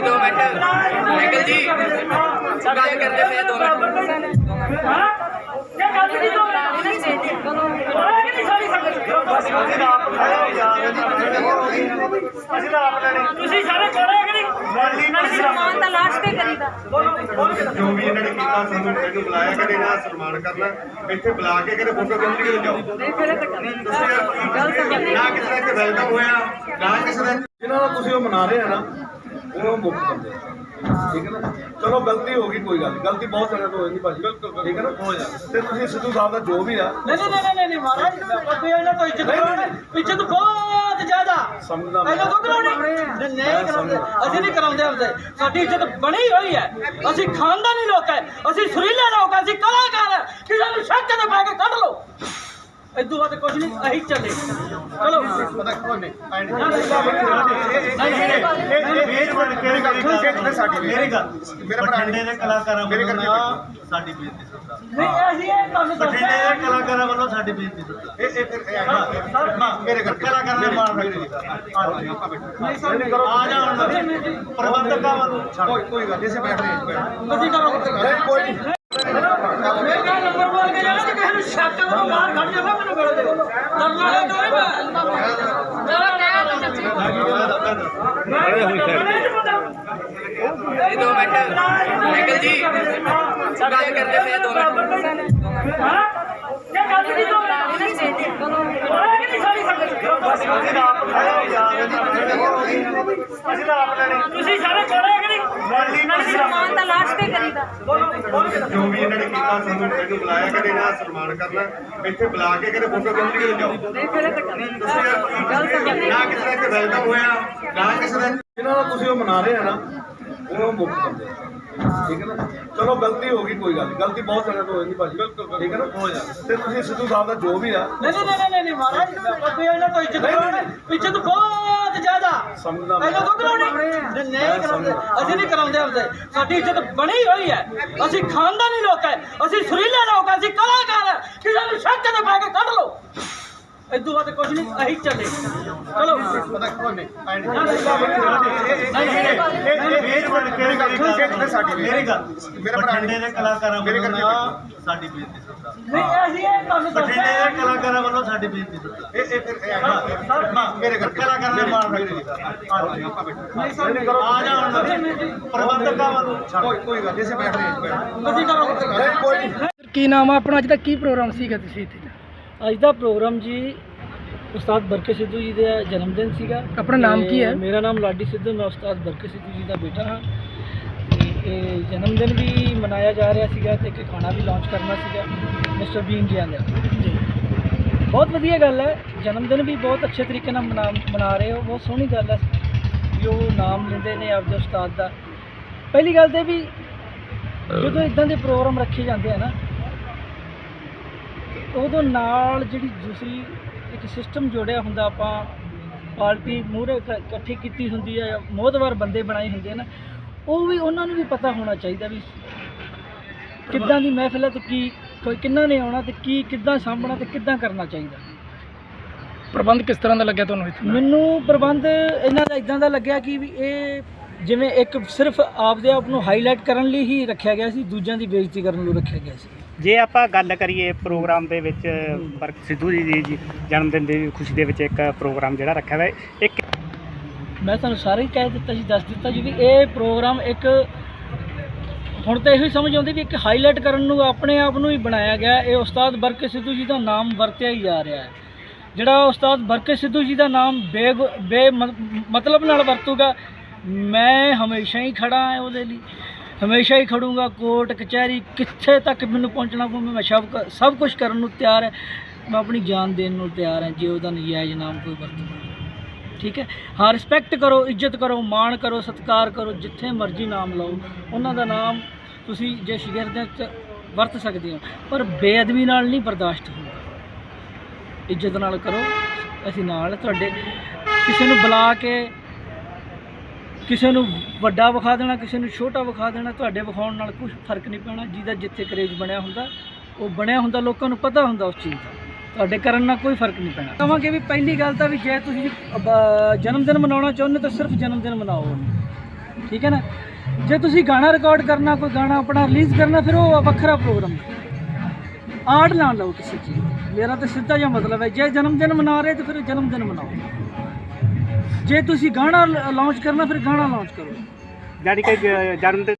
दो mental mental जी सभी करते हैं दो मेंटल ਤੁਸੀਂ ਤਾਂ ਲਾਸਟ ਤੇ ਕਰੀਦਾ ਜੋ ਵੀ ਇਹਨਾਂ ਨੇ ਕੀਤਾ ਸਾਨੂੰ? ਮੈਨੂੰ ਬੁਲਾਇਆ ਕਿ ਇਹਨਾਂ ਦਾ ਸਨਮਾਨ ਕਰਨਾ। ਇੱਥੇ ਬੁਲਾ ਕੇ ਕਹਿੰਦੇ ਫੋਟੋ ਖਿੱਚ ਕੇ ਜਾਓ। ਨਹੀਂ ਫਿਰ ਗੱਲ ਸਮਝਦੇ ਨਾ ਕਿਸੇ ਦਾ ਇੱਥੇ ਵੈਲਕਮ ਹੋਇਆ ਨਾ ਕਿਸੇ ਦਾ ਜਿਹਨਾਂ ਨਾਲ ਤੁਸੀਂ ਉਹ ਮਨਾ ਰਹੇ ਆ ਨਾ ਉਹ ਮੁੱਖ ਬੰਦੇ ਆ। ਠੀਕ ਹੈ ਨਾ? ਚਲੋ ਗਲਤੀ ਹੋ ਗਈ ਕੋਈ ਗੱਲ। ਗਲਤੀ ਬਹੁਤ ਸਾਰਿਆਂ ਤੋਂ ਹੋ ਜਾਂਦੀ ਭਾਜੀ। ਬਿਲਕੁਲ ਠੀਕ ਹੈ ਨਾ? ਹੋ ਜਾਂਦਾ। ਤੇ ਤੁਸੀਂ ਸਿੱਧੂ ਸਾਹਿਬ ਦਾ ਜੋ ਵੀ ਆ ਨਹੀਂ ਨਹੀਂ ਨਹੀਂ ਨਹੀਂ ਨਹੀਂ ਮਹਾਰਾਜ ਕੋਈ ਇਹਨਾਂ ਤੋਂ ਇੱਜ਼ਤ ਕਰਾਉਣੀ ਇੱਜ਼ਤ ਬਹੁਤ ਜ਼ਿਆਦਾ। ਸਮਝਦਾ ਮੈਂ। ਤੋਂ ਕਰਾਉਣੀ ਨਹੀਂ ਨਹੀਂ ਕਰਾਉਂਦੇ। ਅਸੀਂ ਨਹੀਂ ਕਰਾਉਂਦੇ ਹੁੰਦੇ ਸਾਡੀ ਇੱਜ਼ਤ ਬਣੀ ਹੋਈ ਹੈ। ਅਸੀਂ ਖਾਨਦਾਨੀ ਲੋਕ ਹੈ। ਅਸੀਂ ਸੁਰੀਲੇ ਲੋਕ ਹੈ। ਅਸੀਂ ਕਲਾਕਾਰ ਹੈ। ਕਿਸੇ ਨੂੰ ਸ਼ੱਕ ਤੇ ਪਾ ਕੇ ਕੱਢ ਲਓ। ਇਦੋਂ ਬਾਅਦ ਕੁਝ ਨਹੀਂ ਅਸੀਂ ਚੱਲੇ ਚਲੋ ਪਤਾ ਕੋਈ ਨਹੀਂ ਮੇਰੀ ਗੱਲ ਸੁਣ ਕੇ ਸਾਡੀ ਮੇਰੀ ਗੱਲ ਮੇਰਾ ਭਰਾ ਬਠਿੰਡੇ ਦੇ ਕਲਾਕਾਰਾਂ ਵੱਲੋਂ ਸਾਡੀ ਬੇਇੱਜ਼ਤੀ ਸਰਦਾਰ ਨਹੀਂ ਅਸੀਂ ਇਹ ਤੁਹਾਨੂੰ ਬਠਿੰਡੇ ਦੇ ਦੱਸਦੇ ਕਲਾਕਾਰਾਂ ਵੱਲੋਂ ਸਾਡੀ ਬੇਇੱਜ਼ਤੀ ਸਰਦਾਰ ਇਹ ਇਹ ਹਾਂ ਮੇਰੇ ਕਲਾਕਾਰਾਂ ਕਰੋ ਆ ਜਾ ਹੁਣ ਪ੍ਰਬੰਧਕਾਂ ਵੱਲੋਂ ਕੋਈ ਕੋਈ ਗੱਲ ਨਹੀਂ ਅਸੀਂ ਬੈਠ ਰਹੇ ਕੋਈ ਨਹੀਂ ਮੈਂ ਕਹਾਂ ਨੰਬਰ ਬੋਲ ਕੇ ਜਾਣਾ ਕਿ ਕਿਸੇ ਨੂੰ ਸ਼ੱਕ ਕਰੋ ਬਾਹਰ ਕੱਢ ਜਾਵਾ ਮੈਨੂੰ ਗੜ ਦਿਓ ਡਰਨ ਵਾਲੇ ਤੋਂ ਨਹੀਂ ਦੋ ਮਿੰਟ ਅੰਕਲ ਜੀ ਗੱਲ ਕਰਦੇ ਪਏ ਦੋ ਮਿੰਟ ਜੋ ਨੇ ਸਾਨੂੰ ਮੈਨੂੰ ਬੁਲਾਇਆ ਕਿ ਇਹਨਾਂ ਦਾ ਸਨਮਾਨ ਕਰਨਾ ਇੱਥੇ ਬੁਲਾ ਕੇ ਕਹਿੰਦੇ ਫੋਟੋ ਖਿੱਚ ਕੇ ਜਾਓ। ਨਹੀਂ ਫਿਰ ਗੱਲ ਸਮਝਦੇ ਨਾ ਕਿਸੇ ਦਾ ਇੱਥੇ ਵੈਲਕਮ ਹੋਇਆ ਨਾ ਕਿਸੇ ਦਾ ਜਿਹਨਾਂ ਨਾਲ ਤੁਸੀਂ ਉਹ ਮਨਾ ਰਹੇ ਆ ਨਾ ਉਹ ਮੁੱਖ ਬੰਦੇ ਆ। ਠੀਕ ਹੈ ਨਾ? ਚਲੋ ਗਲਤੀ ਹੋ ਗਈ ਕੋਈ ਗੱਲ ਨੀ। ਗਲਤੀ ਬਹੁਤ ਸਾਰਿਆਂ ਤੋਂ ਹੋ ਜਾਂਦੀ ਭਾਜੀ। ਬਿਲਕੁਲ ਠੀਕ ਹੈ ਨਾ? ਹੋ ਜਾਂਦਾ ਤੇ ਤੁਸੀਂ ਸਿੱਧੂ ਸਾਹਿਬ ਦਾ ਜੋ ਵੀ ਆ। ਨਹੀਂ ਨਹੀਂ ਨਹੀਂ ਨਹੀਂ ਮਹਾਰਾਜ ਕੋਈ ਇਹਨਾਂ ਤੋਂ ਇੱਜ਼ਤ ਕਰਾਉਣੀ ਇੱਜ਼ਤ ਬਹੁਤ ਜ਼ਿਆਦਾ। ਮੈਂ। ਇਹਨਾਂ ਤੋਂ ਕਰਾਉਣੀ ਨਹੀਂ ਨਹੀਂ ਕਰਾਉਂਦੇ। ਅਸੀਂ ਨਹੀਂ ਕਰਾਉਂਦੇ ਹੁੰਦੇ ਸਾਡੀ ਇੱਜ਼ਤ ਬਣੀ ਹੋਈ ਹੈ। ਅਸੀਂ ਖਾਨਦਾਨੀ ਲੋਕ ਹੈ। ਅਸੀਂ ਸੁਰੀਲੇ ਲੋਕ ਹੈ। ਅਸੀਂ ਕਲਾਕਾਰ ਹੈ। ਕਿਸੇ ਨੂੰ ਸ਼ੱਕ ਤੇ ਪਾ ਕੇ ਕੱਢ ਲਓ। ਇਦੋਂ ਬਾਅਦ ਕੁਝ ਨਹੀਂ ਅਸੀਂ ਚੱਲੇ। ਚਲੋ। ਪਤਾ ਕੋਈ ਨਹੀਂ ਮੇਰੀ ਗੱਲ ਸੁਣ। ਕੇ ਸਾਡੀ ਮੇਰੀ ਗੱਲ ਮੇਰਾ ਭਰਾ ਦੇ ਕਲਾਕਾਰਾਂ ਮੇਰੇ ਨਾ ਸਾਡੀ ਬੇਇੱਜ਼ਤੀ ਅਸੀਂ ਇਹ ਤੁਹਾਨੂੰ ਬਠਿੰਡੇ ਦੱਸਦੇ ਦੇ ਕਲਾਕਾਰਾਂ ਵੱਲੋਂ ਸਾਡੀ ਬੇਇੱਜ਼ਤੀ ਸਰਦਾਰ ਇਹ ਇਹ ਇਹ ਹਾਂ ਮੇਰੇ ਕਰਕੇ ਕਲਾਕਾਰਾਂ ਦੇ ਮਾਣ ਰੱਖਦੇ ਨਹੀਂ ਸਾਨੂੰ ਆ ਜਾ ਹੁਣ। ਪ੍ਰਬੰਧਕਾਂ ਵੱਲੋਂ। ਕੋਈ ਕੋਈ ਗੱਲ ਨਹੀਂ ਅਸੀਂ ਬੈਠ ਰਹੇ ਹਾਂ ਬੈਠ ਅਸੀਂ ਕਰੋ। ਨਹੀਂ ਕੋਈ ਨਹੀਂ। ਕੀ ਨਾਮ ਆ ਆਪਣਾ? ਅੱਜ ਦਾ ਕੀ ਪ੍ਰੋਗਰਾਮ ਸੀਗਾ ਤੁਸੀਂ ਇੱਥੇ? ਅੱਜ ਦਾ ਪ੍ਰੋਗਰਾਮ ਜੀ ਉਸਤਾਦ ਬਰਕੇ ਸਿੱਧੂ ਜੀ ਦਾ ਜਨਮ ਦਿਨ ਸੀਗਾ। ਆਪਣਾ ਨਾਮ ਕੀ ਹੈ? ਮੇਰਾ ਨਾਮ ਲਾਡੀ ਸਿੱਧੂ ਮੈਂ ਉਸਤਾਦ ਬਰਕੇ ਸਿੱਧੂ ਜੀ ਦਾ ਬੇਟਾ ਹਾਂ। ਤੇ ਜਨਮ ਦਿਨ ਵੀ ਮਨਾਇਆ ਜਾ ਰਿਹਾ ਸੀਗਾ ਤੇ ਇੱਕ ਖਾਣਾ ਵੀ ਲਾਂਚ ਕਰਨਾ ਸੀਗਾ ਮਿਸਟਰ ਬੀਨ ਜੀ। ਦਾ ਬਹੁਤ ਵਧੀਆ ਗੱਲ ਹੈ ਜਨਮ ਦਿਨ ਵੀ ਬਹੁਤ ਅੱਛੇ ਤਰੀਕੇ ਨਾਲ ਮਨਾ ਮਨਾ ਰਹੇ ਹੋ ਬਹੁਤ ਸੋਹਣੀ ਗੱਲ ਹੈ। ਵੀ ਉਹ ਨਾਮ ਲੈਂਦੇ ਨੇ ਆਪਦੇ ਉਸਤਾਦ ਦਾ। ਪਹਿਲੀ ਗੱਲ ਤੇ ਵੀ ਜਦੋਂ ਇਦਾਂ ਦੇ ਪ੍ਰੋਗਰਾਮ ਰੱਖੇ ਜਾਂਦੇ ਆ ਨਾ ਉਦੋਂ ਨਾਲ ਜਿਹੜੀ ਦੂਸਰੀ ਇੱਕ ਸਿਸਟਮ ਜੋੜਿਆ ਹੁੰਦਾ ਆਪਾਂ ਪਾਰਟੀ ਮੂਹਰੇ ਇਕੱਠੀ ਕੀਤੀ ਹੁੰਦੀ ਹੈ ਮੋਹਦਵਾਰ ਬੰਦੇ ਬਣਾਏ ਹੁੰਦੇ ਨਾ ਉਹ ਵੀ ਉਹਨਾਂ ਨੂੰ ਵੀ ਪਤਾ ਹੋਣਾ ਚਾਹੀਦਾ ਵੀ ਕਿੱਦਾਂ ਦੀ ਮਹਿਫਿਲ ਹੈ ਤੇ ਕੀ ਕੋਈ ਕਿੰਨਾ ਨੇ ਆਉਣਾ ਤੇ ਕੀ ਕਿੱਦਾਂ ਸਾਂਭਣਾ ਤੇ ਕਿੱਦਾਂ ਕਰਨਾ ਚਾਹੀਦਾ ਪ੍ਰਬੰਧ ਕਿਸ ਤਰ੍ਹਾਂ ਦਾ ਲੱਗਿਆ ਤੁਹਾਨੂੰ ਇੱਥੇ? ਮੈਨੂੰ ਪ੍ਰਬੰਧ ਇਹਨਾਂ ਦਾ ਇਦਾਂ ਦਾ ਲੱਗਿਆ ਕਿ ਵੀ ਇਹ ਜਿਵੇਂ ਇੱਕ ਸਿਰਫ ਆਪਦੇ ਆਪ ਨੂੰ ਹਾਈਲਾਈਟ ਕਰਨ ਲਈ ਹੀ ਰੱਖਿਆ ਗਿਆ ਸੀ ਦੂਜਿਆਂ ਦੀ ਬੇਇੱਜ਼ਤੀ ਕਰਨ ਲਈ ਰੱਖਿਆ ਗਿਆ ਸੀ ਜੇ ਆਪਾਂ ਗੱਲ ਕਰੀਏ ਪ੍ਰੋਗਰਾਮ ਦੇ ਵਿੱਚ ਬਰਕ ਸਿੱਧੂ ਜੀ ਦੀ ਜੀ ਜਨਮ ਦਿਨ ਦੀ ਖੁਸ਼ੀ ਦੇ ਵਿੱਚ ਇੱਕ ਪ੍ਰੋਗਰਾਮ ਜਿਹੜਾ ਰੱਖਿਆ ਹੋਇਆ ਇੱਕ ਮੈਂ ਤੁਹਾਨੂੰ ਸਾਰੇ ਹੀ ਕਹਿ ਦਿੱਤਾ ਸੀ, ਦੱਸ ਦਿੱਤਾ ਜੀ ਵੀ ਇਹ ਪ੍ਰੋਗਰਾਮ ਇੱਕ ਹੁਣ ਤਾਂ ਇਹੋ ਹੀ ਸਮਝ ਆਉਂਦੀ ਵੀ ਇੱਕ ਹਾਈਲਾਈਟ ਕਰਨ ਨੂੰ ਆਪਣੇ ਆਪ ਨੂੰ ਹੀ ਬਣਾਇਆ ਗਿਆ ਇਹ ਉਸਤਾਦ ਬਰਕੇ ਸਿੱਧੂ ਜੀ ਦਾ ਨਾਮ ਵਰਤਿਆ ਹੀ ਜਾ ਰਿਹਾ ਹੈ। ਜਿਹੜਾ ਉਸਤਾਦ ਬਰਕੇ ਸਿੱਧੂ ਜੀ ਦਾ ਨਾਮ ਬੇ ਬੇ ਮਤਲਬ ਨਾਲ ਵਰਤੂਗਾ, ਮੈਂ ਹਮੇਸ਼ਾ ਹੀ ਖੜਾ ਹਾਂ ਉਹਦੇ ਲਈ। ਹਮੇਸ਼ਾ ਹੀ ਖੜੂੰਗਾ, ਕੋਰਟ, ਕਚਹਿਰੀ, ਕਿੱਥੇ ਤੱਕ ਮੈਨੂੰ ਪਹੁੰਚਣਾ ਪਵੇ ਮੈਂ ਸਭ ਕ- ਸਭ ਕੁਝ ਕਰਨ ਨੂੰ ਤਿਆਰ ਹੈ। ਮੈਂ ਆਪਣੀ ਜਾਨ ਦੇਣ ਨੂੰ ਤਿਆਰ ਹਾਂ, ਜੇ ਉਹਦਾ ਨਜਾਇਜ਼ ਨਾਮ ਕੋਈ ਵਰਤੂਗਾ। ਠੀਕ ਹੈ? ਹਾਂ ਰਿਸਪੈਕਟ ਕਰੋ, ਇੱਜ਼ਤ ਕਰੋ, ਮਾਣ ਕਰੋ, ਸਤਿਕਾਰ ਕਰੋ, ਜਿੱਥੇ ਮਰਜ਼ੀ ਨਾਮ ਲਓ। ਉਹਨਾਂ ਦਾ ਨਾਮ ਤੁਸੀਂ ਜੇ ਸ਼ਗਿਰਦਾਂ 'ਚ ਵਰਤ ਸਕਦੇ ਹੋ, ਪਰ ਬੇਅਦਬੀ ਨਾਲ ਨਹੀਂ ਬਰਦਾਸ਼ਤ ਹੁੰਦਾ। ਇੱਜ਼ਤ ਨਾਲ ਕਰੋ, ਅਸੀਂ ਨਾਲ ਤੁਹਾਡੇ। ਕਿਸੇ ਨੂੰ ਬੁਲਾ ਕੇ, ਕਿਸੇ ਨੂੰ ਵੱਡਾ ਵਿਖਾ ਦੇਣਾ, ਕਿਸੇ ਨੂੰ ਛੋਟਾ ਵਿਖਾ ਦੇਣਾ, ਤੁਹਾਡੇ ਵਿਖਾਉਣ ਨਾਲ ਕੁਝ ਫ਼ਰਕ ਨਹੀਂ ਪੈਣਾ। ਜਿਹਦਾ ਜਿੱਥੇ ਕਰੇਜ ਬਣਿਆ ਹੁੰਦਾ, ਉਹ ਬਣਿਆ ਹੁੰਦਾ, ਲੋਕਾਂ ਨੂੰ ਪਤਾ ਹੁੰਦਾ ਉਸ ਚੀਜ਼ ਦਾ। ਤੁਹਾਡੇ ਕਰਨ ਨਾਲ ਕੋਈ ਫ਼ਰਕ ਨਹੀਂ ਪੈਣਾ। ਕਹਾਂਗੇ ਵੀ ਪਹਿਲੀ ਗੱਲ ਤਾਂ ਵੀ ਜੇ ਤੁਸੀਂ ਜਨਮ ਦਿਨ ਮਨਾਉਣਾ ਚਾਹੁੰਦੇ ਤਾਂ ਸਿਰਫ ਜਨਮ ਦਿਨ ਮਨਾਓ ਠੀਕ ਹੈ ਨਾ? ਜੇ ਤੁਸੀਂ ਗਾਣਾ ਰਿਕਾਰਡ ਕਰਨਾ, ਕੋਈ ਗਾਣਾ ਆਪਣਾ ਰਿਲੀਜ਼ ਕਰਨਾ, ਫਿਰ ਉਹ ਵੱਖਰਾ ਪ੍ਰੋਗਰਾਮ ਆਰਟ ਨਾ ਲਓ ਕਿਸੇ ਚੀਜ਼ ਮੇਰਾ ਤਾਂ ਸਿੱਧਾ ਜਿਹਾ ਮਤਲਬ ਹੈ, ਜੇ ਜਨਮ ਦਿਨ ਮਨਾ ਰਹੇ ਤਾਂ ਫਿਰ ਜਨਮ ਦਿਨ ਮਨਾਓ। ਜੇ ਤੁਸੀਂ ਗਾਣਾ ਲਾਂਚ ਕਰਨਾ, ਫਿਰ ਗਾਣਾ ਲਾਂਚ ਕਰੋ। ਜਾਣੀ ਕਿ ਜਨਮ